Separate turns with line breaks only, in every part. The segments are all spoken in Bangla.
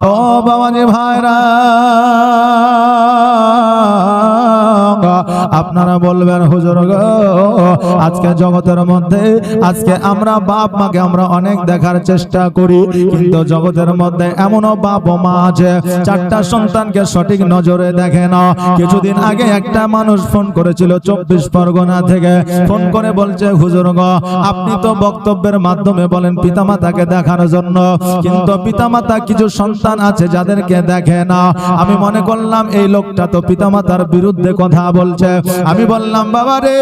ও বাবাজি ভাইরা। আপনারা বলবেন, হুজুর আজকে জগতের মধ্যে, আজকে আমরা বাপ মাকে আমরা অনেক দেখার চেষ্টা করি, কিন্তু জগতের মধ্যে এমনও বাপ মা আছে, চারটা সন্তানকে সঠিক নজরে দেখে না। কিছুদিন আগে একটা মানুষ ফোন করেছিল চব্বিশ পরগনা থেকে, ফোন করে বলছে, হুজুর আপনি তো বক্তব্যের মাধ্যমে বলেন পিতামাতাকে দেখার জন্য, কিন্তু পিতামাতা কিছু সন্তান আছে যাদেরকে দেখে না। আমি মনে করলাম, এই লোকটা তো পিতামাতার বিরুদ্ধে কথা বলছে, আমি বললাম, বাবা রে,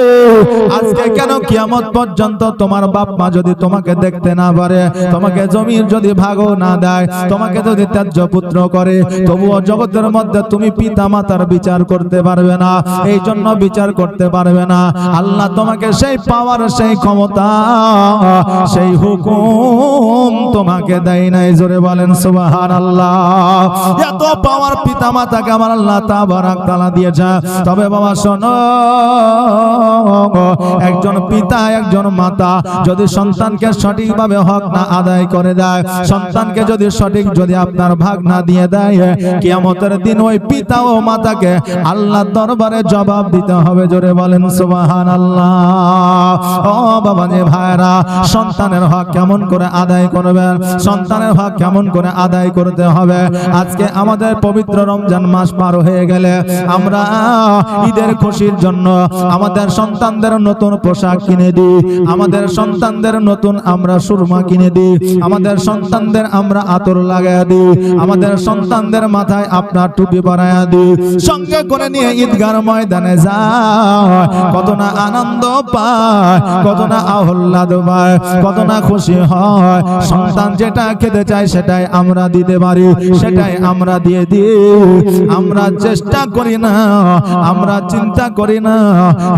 আজকে কেন কিয়ামত পর্যন্ত তোমার বাপ মা যদি তোমাকে দেখতে না পারে? তোমাকে জমির যদি ভাগও না দেয়? তোমাকে যদি ত্যায্য পুত্র করে, তবুও জগতের মধ্যে তুমি পিতা মাতার বিচার করতে পারবে না। এই জন্য বিচার করতে পারবে না। আল্লাহ তোমাকে সেই পাওয়ার, সেই ক্ষমতা, সেই হুকুম তোমাকে দেয় নাই। জোরে বলেন সুবাহান আল্লাহ এত পাওয়ার পিতা মাতাকে আমার আল্লাহ তাবারাক তাআলা দিয়েছে। তবে বাবা একজন পিতা, একজন মাতা, যদি সন্তানকে সঠিকভাবে হক না আদায় করে দেয়, সন্তানকে যদি সঠিক যদি আপনার ভাগ না দিয়ে দেয় দিন ওই পিতা ও মাতাকে আল্লাহ দরবারে জবাব দিতে হবে। জোরে বলেন সুবাহান আল্লাহ ও বাবা যে ভাইরা সন্তানের হক কেমন করে আদায় করবেন? সন্তানের হক কেমন করে আদায় করতে হবে? আজকে আমাদের পবিত্র রমজান মাস পার হয়ে গেলে আমরা ঈদের খুশির জন্য আমাদের সন্তানদের নতুন পোশাক কিনে দিই। আমাদের সন্তানদের নতুন আমরা সুরমা কিনে দিই। আমাদের সন্তানদের আমরা আতর লাগাই দিই। আমাদের সন্তানদের মাথায় আপনার টুপি পরায়া দিই। সঙ্গে করে নিয়ে ঈদগার ময়দানে যায়। কত না আনন্দ পায়, কত না আহ্লাদ পায়, কত না খুশি হয়। সন্তান যেটা খেতে চায় সেটাই আমরা দিতে পারি, সেটাই আমরা দিয়ে দিই। আমরা চেষ্টা করি না, আমরা চিন্তা করি না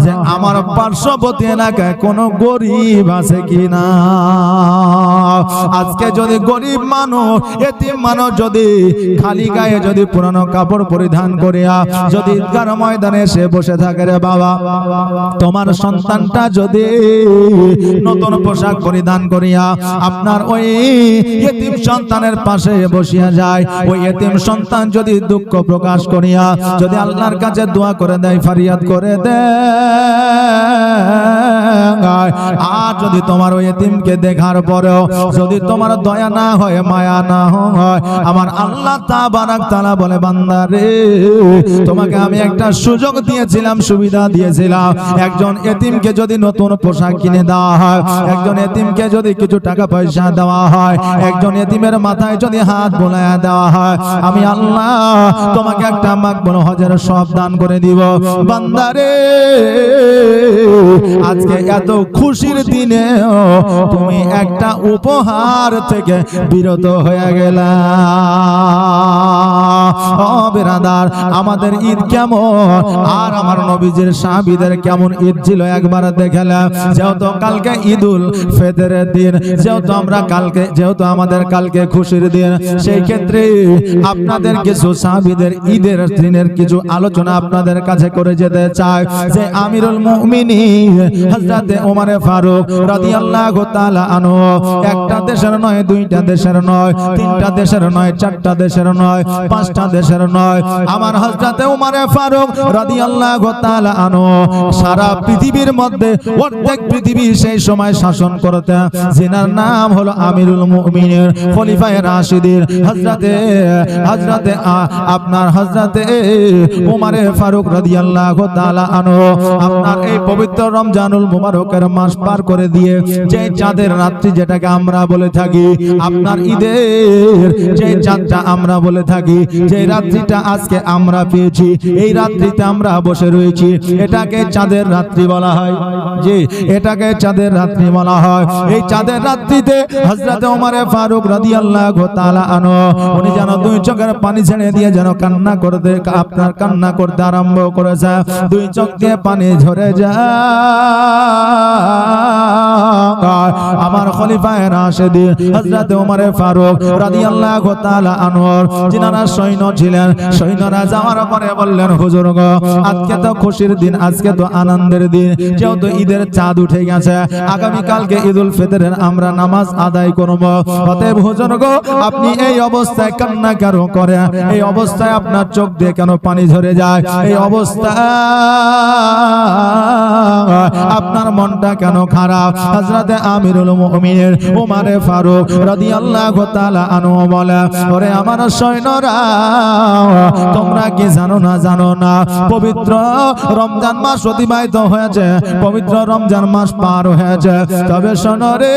যে আমার পার্শ্ববর্তী এলাকায় কোনো গরিব আছে কিনা। আজকে যদি গরিব মানুষ, এতিম মানুষ যদি খালি গায়ে যদি পুরানো কাপড় পরিধান করিয়া যদি ঈদগার ময়দানে এসে বসে থাকে রে বাবা, তোমার সন্তানটা যদি নতুন পোশাক পরিধান করিয়া আপনার ওই এতিম সন্তানের পাশে বসিয়া যায়, ওই এতিম সন্তান যদি দুঃখ প্রকাশ করিয়া যদি আল্লাহর কাছে দোয়া করে দেয় ফারিয়াদ করে দেয় আর যদি তোমার ওই এতিমকে দেখার পরেও যদি তোমার দয়া না হয়, মায়া না হয়, আমার আল্লাহ তাবারাক তাআলা বলে, বান্দা রে, তোমাকে আমি একটা সুযোগ দিয়েছিলাম, সুবিধা দিয়েছিলাম। একজন এতিমকে যদি নতুন পোশাক কিনে দেওয়া হয়, একজন এতিমকে যদি কিছু টাকা পয়সা দেওয়া হয়, একজন এতিমের মাথায় যদি হাত বোলায় দেওয়া হয়, আমি আল্লাহ তোমাকে একটা মাকবুল হজের সব দান করে দিব। বান্দারে আজকে এত খুশির দিনে তুমি একটা উপহার থেকে বিরত হয়ে গেলা। বেরাদার আমাদের ঈদ কেমন? আর আমার নবীজির সাহাবীদের কেমন ঈদ ছিল একবার দেখালাম যেহেতু কালকে ঈদুল ফেতরের দিন, যেহেতু আমরা কালকে, যেহেতু আমাদের কালকে খুশির দিন, সেই ক্ষেত্রে আপনাদের কিছু সাহাবীদের ঈদের দিনের কিছু আলোচনা আপনাদের কাছে করে যেতে চাই। যে আমিরুল মুমিনিন, হযরতে ওমর ফারুক রাদিয়াল্লাহু তাআলা আনহু, একটা দেশের নয়, দুইটা দেশের নয়, তিনটা দেশের নয়, চারটা দেশের নয়, পাঁচটা দেশের নয়। আমার হযরতে ওমর ফারুক রাদিয়াল্লাহু তাআলা আনহু সারা পৃথিবীর মধ্যে অর্ধেক পৃথিবী সেই সময় শাসন করতেন যিনার নাম হলো আমিরুল মুমিনিন, খলিফায়ে রাশিদিন। হযরতে হযরতে আ- আপনার হযরতে ওমর ফারুক রাদিয়াল্লাহু তাআলা আনহু আপনার এই পবিত্র রমজানুল মুবারকের মাস পার করে দিয়ে যে চাঁদের রাত্রি যেটাকে আমরা বলে থাকি, আপনার ঈদের যে চাঁদটা আমরা বলে থাকি যে রাত্রিটা আজকে আমরা পেয়েছি, এই রাত্রিতে আমরা বসে রয়েছি। এটাকে চাঁদের রাত্রি বলা হয়। জি, এটাকে চাঁদের রাত্রি বলা হয়। এই চাঁদের রাত্রিতে হযরত ওমর ফারুক রাদিয়াল্লাহু তাআলা আনহু, উনি যেন দুই চোখের পানি ছেড়ে দিয়ে যেন কান্না করতে, আপনার কান্না করতে আরম্ভ করেছে। দুই চোখ দিয়ে পানি ঝরে যায়। আমার খলিফায়ে রাশেদিন হযরত ওমর ফারুক রাদিয়াল্লাহু তাআলা আনহর, যিনারা সৈন্য ছিলেন, সৈন্যরা যাওয়ার পরে বললেন, হুজুর গো, আজকে তো খুশির দিন, আজকে তো আনন্দের দিন। যেহেতু ঈদের চাঁদ উঠে গেছে আগামী কালকে ঈদুল ফিতরের আমরা নামাজ আদায় করব। অতএব হুজুর গো, আপনি এই অবস্থায় কান্না কেন করে এই অবস্থায় আপনার চোখ দিয়ে কেন পানি ঝরে যায়? এই অবস্থা আপনার মনটা কেন খারাপ? হযরতে আমিরুল মুমিনের ওমরে ফারুক রাদিয়াল্লাহু তাআলা আনহু বলে, ওরে আমার সৈন্যরা, তোমরা কি জানো না জানো না, পবিত্র রমজান মাস অতিবাহিত হয়েছে, পবিত্র রমজান মাস পার হয়েছে, তবে শোনো রে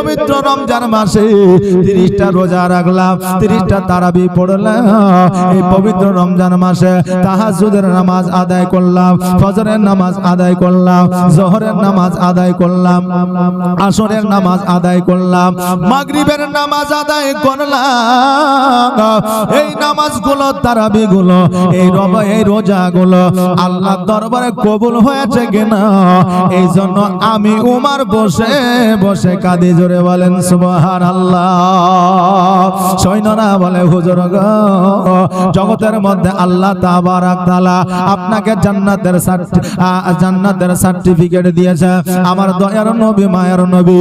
পবিত্র রমজান মাসে তিরিশটা রোজা রাখলাম, তিরিশটা তারাবি পড়লাম। এই পবিত্র রমজান মাসে তাহাজুদের নামাজ আদায় করলাম, ফজরের নামাজ আদায় করলাম, জোহরের নামাজ আদায় করলাম, আসরের নামাজ আদায় করলাম, মাগরিবের নামাজ আদায় করলাম। এই নামাজগুলো, তারাবিগুলো, এই রব, এই রোজাগুলো আল্লাহ দরবারে কবুল হয়েছে কিনা? এই জন্য আমি উমার বসে বসে কাঁদি জোরে বলেন সুবহান আল্লাহ সৈন্যরা বলে, হুজুর জগতের মধ্যে আল্লাহ তাবারাক আপনাকে জান্নাতের জান্নাতের সার্টিফিকেট দিয়েছে। আমার দয়ার নবী, মায়ের নবী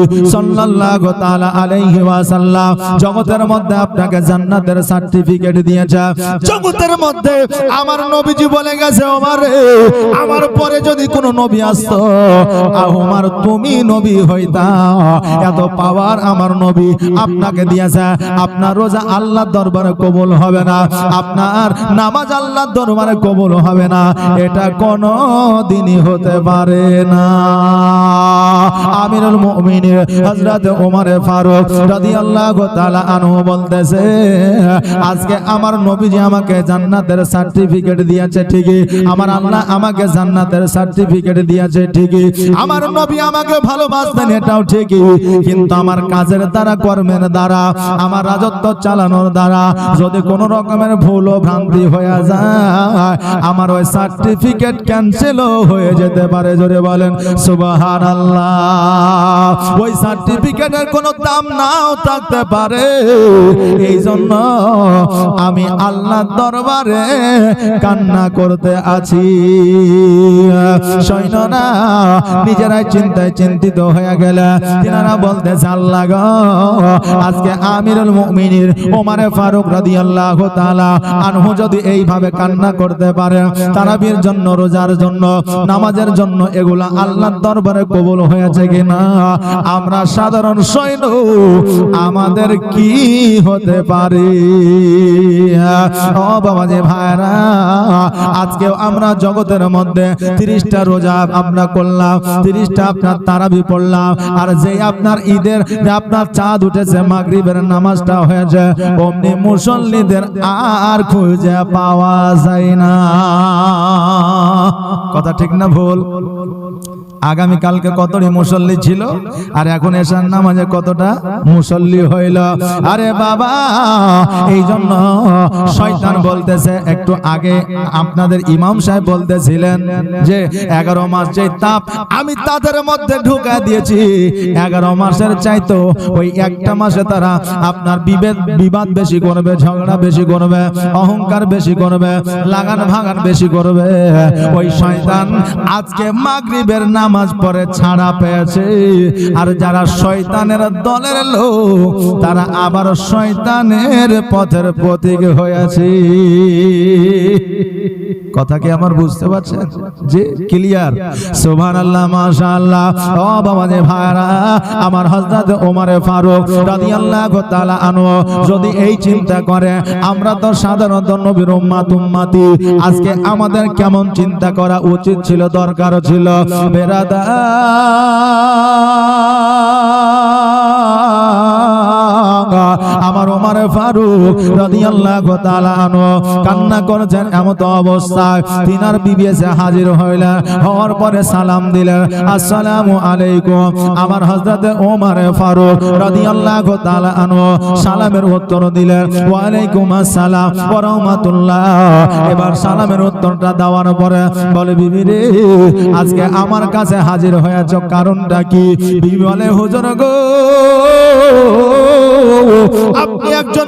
ওয়াসাল্লাম জগতের মধ্যে আপনাকে জান্নাতের সার্টিফিকেট দিয়েছে। জগতের মধ্যে আমার নবীজি বলে গেছে আমার আমার পরে যদি কোনো নবী আসতো আমার তুমি নবী হইতা। এত পাওয়ার আমার নবী আপনাকে দিয়েছে। আপনার রোজা আল্লাহ দরবারে কবুল হবে না। আপনার নামাজ আল্লাহ দরবারে কবুল হবে না। এটা কোনো দিনই হতে পারে না। আমিরুল মুমিনিন হযরত ওমর ফারুক রাদিয়াল্লাহু তাআলা আনহু বলতেছে, আজকে আমার নবীজি আমাকে জান্নাতের সার্টিফিকেট দিয়েছে ঠিকই। আমার আল্লাহ আমাকে জান্নাতের সার্টিফিকেট দিয়েছে ঠিকই। আমার নবী আমাকে ভালোবাসতেন, এটাও ঠিকই। কিন্তু আমার কাজের দ্বারা, কর্মের দ্বারা, আমার রাজত্ব চালানোর দ্বারা, যদি কোনো রকমের ভুল ও ভ্রান্তি হয়ে যায়, আমার ওই সার্টিফিকেট ক্যান্সেল হয়ে যেতে পারে। জোরে বলেন সুবাহান আল্লাহ ওই সার্টিফিকেটের কোনো দাম নাও থাকতে পারে। এই জন্য আমি আল্লাহ দরবারে কান্না করতে আছি। সৈন্যরা নিজেরাই চিন্তায় চিন্তিত হয়ে গেলে, তিনারা বলতেছে আল্লাহ গো। আজকে আমিরুল মুমিনির ওমারে ফারুক রাদিয়াল্লাহু তাআলা আনহু যদি এইভাবে কান্না করতে পারে, তারাবির জন্য, রোজার জন্য, নামাজের জন্য দরবারে হয়েছে কিনা? আমরা সাধারণ সৈন্য, আমাদের কি হতে পারে? আজকেও আমরা জগতের মধ্যে তিরিশটা রোজা আমরা করলাম, তিরিশটা আপনার তারাবি পড়লাম, আর যে আপনার ঈদের যে আপনার চাঁদ উঠেছে, মাগরিবের নামাজটা হয়েছে। অমনি মুসল্লিদের আর খুঁজে পাওয়া যায় না। কথা ঠিক না ভুল? আগামী কালকে কতটি মুসল্লি ছিল? আর এখন এসার নামাজে কতটা মুসল্লি হইল? আরে বাবা এই জন্য শয়তান বলতেছে, একটু আগে আপনাদের ইমাম সাহেব বলতেছিলেন যে, এগারো মাস যে তাপ আমি তাদের মধ্যে ঢুকা দিয়েছি। এগারো মাসের চাইতো ওই একটা মাসে তারা আপনার বিভেদ, বিবাদ বেশি করবে, ঝগড়া বেশি করবে, অহংকার বেশি করবে, লাগান ভাগান বেশি করবে। ওই শয়তান আজকে মাগরিবের নামাজ পরে ছাড়া পেয়েছে। আর যারা শয়তানের দলের লোক, তারা আবার শয়তানের পথের প্রতীক হয়েছে। কথা কি আমার বুঝতে পারছেন? যে ক্লিয়ার সুবহান আল্লাহ মাশাআল্লাহ। ও বাবা যে ভাইরা, আমার হযরত ওমর ফারুক রাদিয়াল্লাহু তাআলা আনহু যদি এই চিন্তা করে, আমরা তো সাধারণত নবীর উম্মাত, উম্মতি। আজকে আমাদের কেমন চিন্তা করা উচিত ছিল, দরকার ছিল। বেরাদা আমার ওমর ফারুক রাদিয়াল্লাহু তাআলা আনহু কান্না করেছেন এমত অবস্থায়। তিনার বিবি এসে হাজির হইলেন, হওয়ার পরে সালাম দিলেন। আসসালামু আলাইকুম। আমার হযরত ওমর ফারুক রাদিয়াল্লাহু তাআলা আনহু সালামের উত্তর দিলেন ওয়া আলাইকুম আসসালাম ওয়া রাহমাতুল্লাহ। এবার সালামের উত্তরটা দেওয়ার পরে বলে, বিবি রে, আজকে আমার কাছে হাজির হয়েছ কারণটা কি? বিবি বলে, হুজুর গো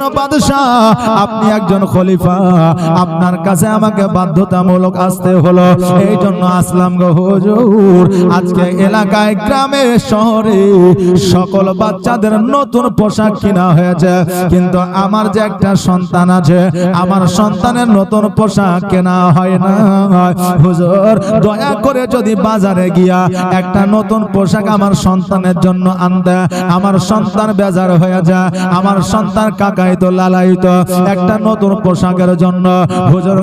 একজন বাদশাহ? আপনি একজন খলিফা। আপনার কাছে আমাকে বাধ্যতামূলক আসতে হলো। এই জন্য আসলাম গো হুজুর। আজকে এলাকায় গ্রামে শহরে সকল বাচ্চাদের নতুন পোশাক কিনা হয়েছে। কিন্তু আমার যে একটা সন্তান আছে, আমার সন্তানের নতুন পোশাক কেনা হয় না। হুজুর, দয়া করে যদি বাজারে গিয়া একটা নতুন পোশাক আমার সন্তানের জন্য আনতে। আমার সন্তান বেজার হয়ে যায়। আমার সন্তান কাকাইতো লালাইতো একটা নতুন পোশাকের জন্য। হুজুর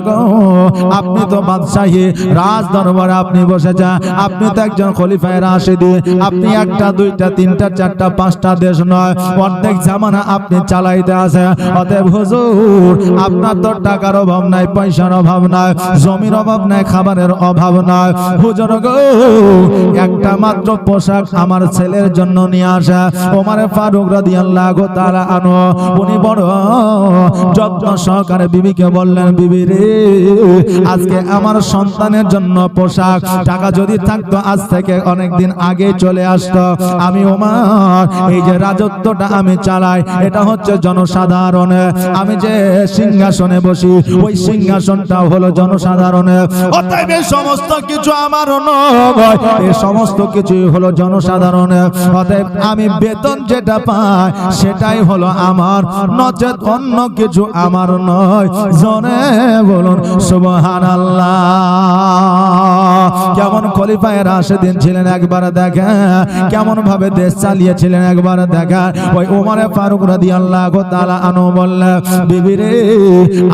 আপনি তো বাদশাহী, রাজ দরবারে আপনি বসেছেন। আপনি তো একজন খলিফায় রাশিদি। আপনি একটা, দুইটা, তিনটা, চারটা, পাঁচটা দেশ নয়। অর্ধেক জামানা আপনি চালাইতে আছে অতএব হুজুর, আপনার তো টাকার অভাব নাই, পয়সার অভাব নাই, জমির অভাব নাই, খাবারের অভাব নাই। হুজুর একটা মাত্র পোশাক আমার ছেলের জন্য নিয়ে আসা। ওমারে ফারুক রাদিয়াল্লাহু তাআলা আনহু, উনি বড় যত্ন সহকারে বিবিকে বললেন, বিবি রে, আজকে আমার সন্তানের জন্য পোশাক। টাকা যদি থাকতো, আজ থেকে অনেক দিন আগে চলে আমি ওমার এই যে রাজত্বটা আমি চালাই, এটা হচ্ছে আমি যে সিংহাসনে বসি, ওই সিংহাসনটা হলো জনসাধারণের অতএব সমস্ত কিছু আমার নয় এই সমস্ত কিছুই হলো জনসাধারণের অতএব আমি বেতন যেটা পাই, সেটাই হলো আমার। নচেত অন্য কিছু আমার নয়, জনে বলুন সুবহান কেমন খলিফায় রাশেদিন ছিলেন একবার দেখা কেমন ভাবে দেশ চালিয়েছিলেন একবার দেখা ওই উমরে ফারুক রাদি আল্লাহ তালা আনু বললে বিবি রে,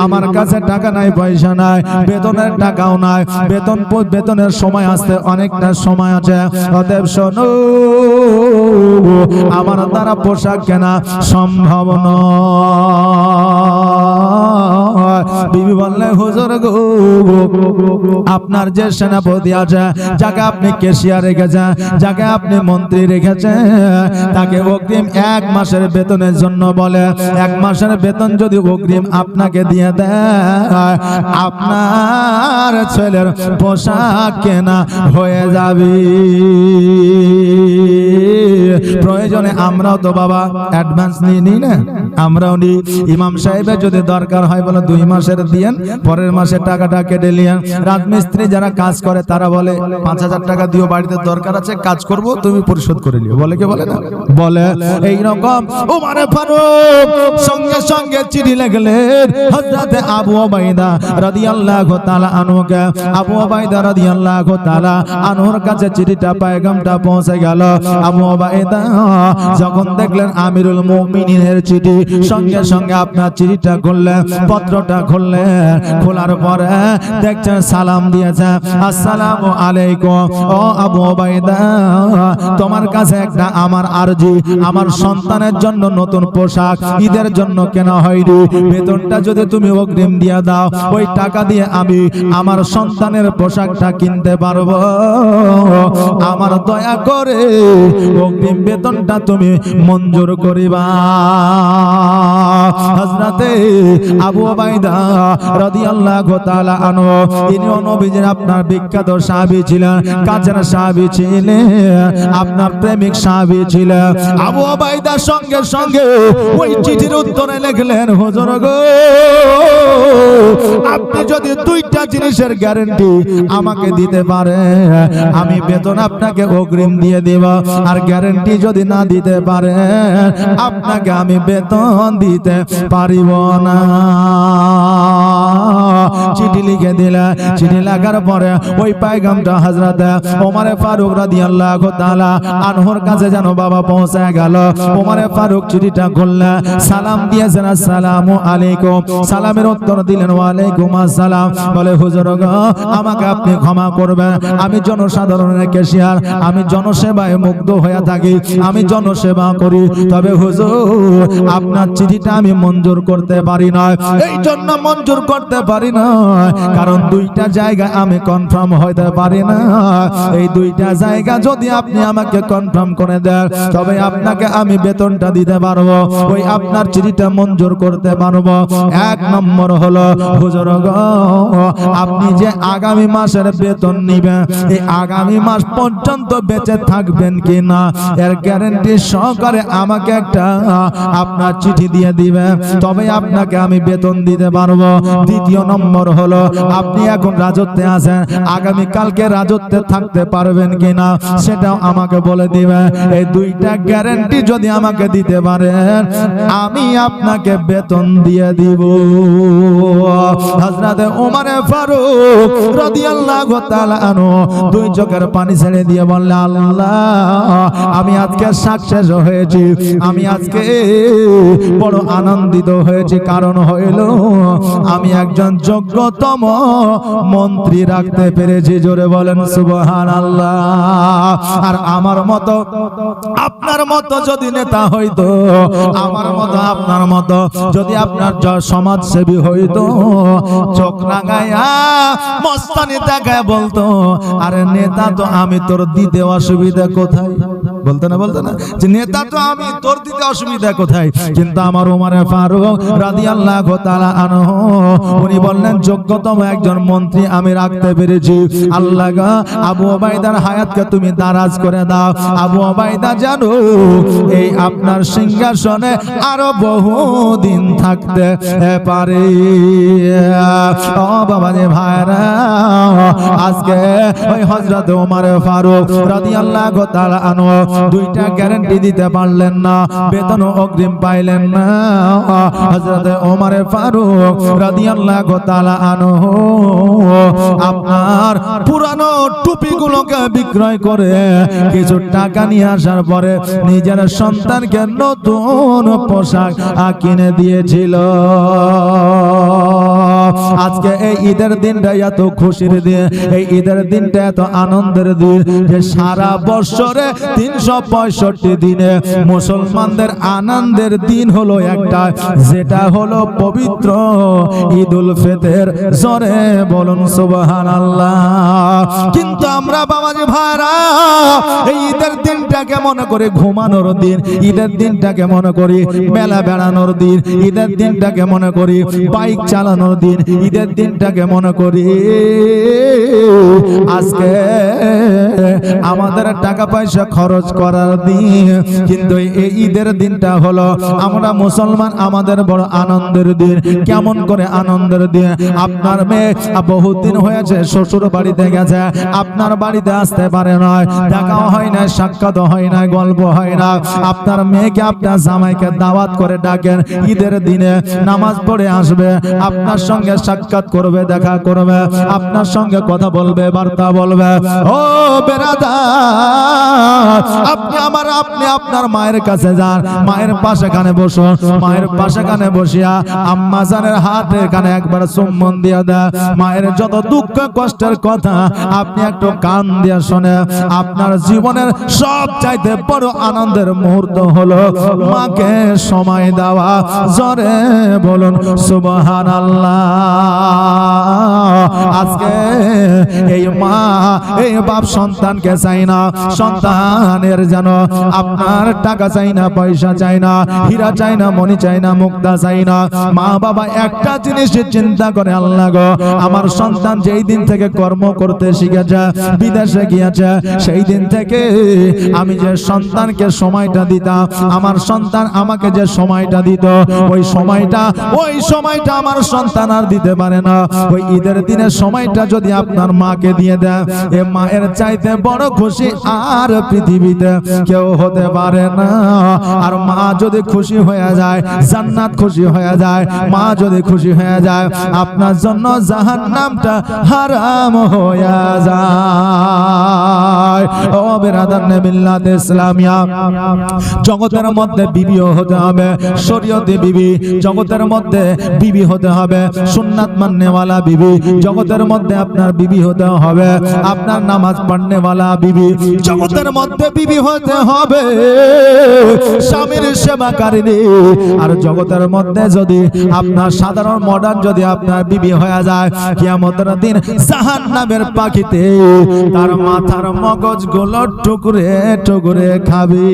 আমার কাছে টাকা নাই, পয়সা নাই, বেতনের টাকাও নাই, বেতন বেতনের সময় আসতে অনেকটা সময় আছে। অতএব শোনো, আমার দ্বারা পোশাক কেনা সম্ভব নয়। বিবি বললে, হুজুর গো, আপনার যে সেনাপতি আছে, যাকে আপনি কেশিয়া রেখেছেন, যাকে আপনি মন্ত্রী রেখেছেন, তাকে অগ্রিম এক মাসের বেতনের জন্য বলে, এক মাসের বেতন যদি অগ্রিম আপনাকে দিয়ে দেয়, আপনার ছেলের পোশাক কেনা হয়ে যাবে। প্রয়োজনে আমরাও তো বাবা অ্যাডভান্স নিয়ে নিই না। আমরাও নিই। ইমাম সাহেবের যদি দরকার হয় বলে দুই মাসের দিয়েন, পরের মাসে টাকাটা কেটে নিয়েন। রাজমিস্ত্রি যারা কাজ করে তারা বলে, পাঁচ হাজার টাকা দিও, বাড়িতে দরকার আছে, কাজ করব, তুমি পরিশোধ করে নিও। বলে কি বলে না? বলে এইরকম উমারে ফারুক সঙ্গে সঙ্গে চিঠি লিখলেন হযরতে আবু ওবাইদা রাদিয়াল্লাহু তাআলা আনহুকে। আবু ওবাইদা রাদিয়াল্লাহু তাআলা আনহুর কাছে চিঠিটা, পায়গামটা পৌঁছে গেল। আবু ওবাইদা যখন দেখলেন আমিরুল মুমিনিনের চিঠি, সঙ্গে সঙ্গে আপনার চিঠিটা খুললেন, পত্রটা খুললেন, খোলার পরে দেখছেন সালাম দিয়েছে, আসসালামু আলাইকুম, ও আবু ওবাইদা তোমার কাছে একটা আমার আরজি, আমার সন্তানের জন্য নতুন পোশাক, ঈদের জন্য কেনা হয়নি, বেতনটা যদি তুমি অগ্রিম দিয়ে দাও, ওই টাকা দিয়ে আমি আমার সন্তানের পোশাকটা কিনতে পারব। আমার দয়া করে অগ্রিম বেতনটা তুমি মঞ্জুর করিবা। হযরতে আবু ওবাইদা রাদিয়াল্লাহু তাআলা আনহু ইনিও নবীজির আপনার বিখ্যাত সাহাবী ছিলেন কাছের সাহাবী ছিলেন, আপনার প্রেমিক সাহাবী ছিলেন। আবু ওবাইদার সঙ্গে সঙ্গে ওই চিঠির উত্তরে লিখলেন, হুজুর গো, আপনি যদি দুইটা জিনিসের গ্যারেন্টি আমাকে দিতে পারে আমি বেতন আপনাকে অগ্রিম দিয়ে দেব। আর গ্যারেন্টি যদি না দিতে পারে, আপনাকে আমি বেতন দিতে পারিব না। চিঠি লিখে দিলে, চিঠি লেখার পরে ওই পায়গামটা হযরত ওমরে ফারুক রাদিয়াল্লাহু তাআলা আনহর কাছে যেন বাবা পৌঁছে গেল। ওমরে ফারুক চিঠিটা খুললে, সালাম দিয়েছেন, আসসালামু আলাইকুম। সালামের উত্তর দিলেন, ওয়ালাইকুম আসসালাম। বলে, হুজুর আমাকে আপনি ক্ষমা করবেন। আমি জনসাধারণের কেশিয়ার। আমি জনসেবায় মুগ্ধ হয়ে থাকি। আমি জনসেবা করি, তবে হুজুর, আপনার চিঠিটা আমি মঞ্জুর করতে পারি না। এই জন্য মঞ্জুর করতে পারি না, কারণ দুইটা জায়গা আমি কনফার্ম হইতে পারি না। এই দুইটা জায়গা যদি আপনি আমাকে কনফার্ম করে দেন, তবে আপনাকে আমি বেতনটা দিতে পারব, ওই আপনার চিঠিটা মঞ্জুর করতে পারব। এক নম্বর হলো, হুজুর আপনি যে আগামী মাসের বেতন নিবেন, এই আগামী মাস পর্যন্ত বেঁচে থাকবেন কি না এর গ্যারেন্টি সহকারে আমাকে একটা, আপনার চিঠি দিয়ে দিবেন তবে আপনাকে আমি বেতন দিতে পারব। দ্বিতীয় নম্বর হলো, আপনি এখন রাজত্বে আছেন। আগামী কালকে রাজত্বে থাকতে পারবেন কিনা, সেটাও আমাকে বলে দিবেন এই দুইটা গ্যারেন্টি যদি আমাকে দিতে পারেন, আমি আপনাকে বেতন দিয়ে দিব। হযরতে ওমরে ফারুক রাদিয়াল্লাহু তাআলা আনহু দুই চোখের পানি ছেড়ে দিয়ে বললেন আল্লাহ, আমি আজকে সাকসেস হয়েছি। আমি আজকে বড় আনন্দিত হয়েছি। কারণ হইল, আমি একজন যোগ্যতম মন্ত্রী রাখতে পেরেছি। জোরে বলেন সুবহান আল্লাহ আর আমার মতো, আপনার মতো যদি নেতা হইতো, আমার মতো, আপনার মতো, যদি আপনার সমাজসেবী হইতো, চোখ রাঙাইয়া, মস্তানি দেখায় বলতো, আরে নেতা তো আমি, তোর দিতে অসুবিধা কোথায়? বলতে না বলতে না? যে নেতা তো আমি, তোর দিতে অসুবিধা কোথায়? কিন্তু আমার ওমারে ফারুক রাদিয়াল্লাহু তাআলা আনহু, উনি বললেন, যোগ্যতম একজন মন্ত্রী আমি রাখতে পেরেছি। আল্লাহ আবু ওবাইদার হায়াতকে তুমি দারাজ করে দাও। আবু ওবাইদা জানো, এই আপনার সিংহাসনে আরও বহু দিন থাকতে পারে। ও বাবা যে ভাইরা, আজকে ওই হযরত ওমর ফারুক রাদিয়াল্লাহু তাআলা আনহু দুইটা গ্যারান্টি দিতে পারলেন না বেতন অগ্রিম পাইলেন না। হযরত ওমর ফারুক আপনার পুরানো টুপিগুলোকে বিক্রয় করে কিছু টাকা নিয়ে আসার পরে নিজের সন্তানকে নতুন পোশাক কিনে দিয়েছিল। আজকে এই ঈদের দিনটা এত খুশির দিন, এই ঈদের দিনটা এত আনন্দের দিন যে সারা বছরে তিনশো পঁয়ষট্টি দিনে মুসলমানদের আনন্দের দিন হলো একটা, যেটা হলো পবিত্র ঈদ উল ফিতর জোরে বলুন সুবহান কিন্তু আমরা বাবাজি ভাইরা, এই ঈদের দিনটাকে মনে করে ঘুমানোর দিন, ঈদের দিনটাকে মনে করি মেলা বেড়ানোর দিন, ঈদের দিনটাকে মনে করি বাইক চালানোর দিন ঈদের দিনটাকে মনে করি। আজকে আমাদের টাকা পয়সা খরচ করার দিন। কিন্তু এই ঈদের দিনটা হলো আমরা মুসলমান, আমাদের বড় আনন্দের দিন। কেমন করে আনন্দের দিন? আপনার মেয়ে বহুদিন হয়েছে, শ্বশুর বাড়িতে গেছে। আপনার বাড়িতে আসতে পারে নয় দেখাও হয় না সাক্ষাৎ হয় না গল্প হয় না। আপনার মেয়েকে আপনার জামাইকে দাওয়াত করে ডাকেন, ঈদের দিনে নামাজ পড়ে আসবে। আপনার সঙ্গে সাক্ষাৎ করবে দেখা করবে আপনার সঙ্গে কথা বলবে বার্তা বলবে। ও বেরাদার! আপনি আমার, আপনি আপনার মায়ের কাছে যান। মায়ের পাশে কানে বসুন। মায়ের পাশে কানে বসিয়া আম্মা জানের হাতে কানে একবার চুম্বন দিয়া দেয়। মায়ের যত দুঃখ, কষ্টের কথা আপনি একটু কান দিয়ে শুনে। আপনার জীবনের সব চাইতে বড় আনন্দের মুহূর্ত হলো মাকে সময় দেওয়া। জরে বলুন সুবহান আজকে এই মা, এই বাপ সন্তানকে চাই না। সন্তানের যেন আপনার টাকা চাই না, পয়সা চাই না, হীরা চাই না মনি চাই না, মুক্তা চাই না। মা বাবা একটা জিনিস চিন্তা করে, আল্লাহ গো, আমার সন্তান যেই দিন থেকে কর্ম করতে শিখেছে, বিদেশে গিয়েছে, সেই দিন থেকে আমি যে সন্তানকে সময়টা দিতাম, আমার সন্তান আমাকে যে সময়টা দিত, ওই সময়টা ওই সময়টা আমার সন্তান আর দিতে পারে না। ওই ঈদের দিনের সময়টা যদি আপনার মাকে দিয়ে দেয়, এ মায়ের চাইতে বড় খুশি আর পৃথিবীতে কেউ হতে পারে না। আর মা যদি খুশি হয়ে যায়, জান্নাত খুশি হয়ে যায়, মা যদি খুশি হয়ে যায়, আপনার জন্য জাহান নামটা হারাম হয়ে যায়। ও বেরাদার নেবিল্লাত ইসলামিয়া। জগতের মধ্যে বিবিও হতে হবে, শরীয়তে বিবি। জগতের মধ্যে বিবি হতে হবে, সুন্নাত মান্নেওয়ালা বিবি। জগতের মধ্যে আপনার বিবি হতে হবে, আপনার নামাজ পড়নেওয়ালা বিবি। জগতের মধ্যে বিবি হতে হবে, স্বামীর সেবাকারিনী আর জগতের মধ্যে যদি আপনার সাধারণ মডার্ন যদি আপনার বিবি হয়ে যায়, কিয়ামতের দিন জাহান নামের পাখিতে তার মাথার মগজগুলো টুকরে টুকরে খাবে।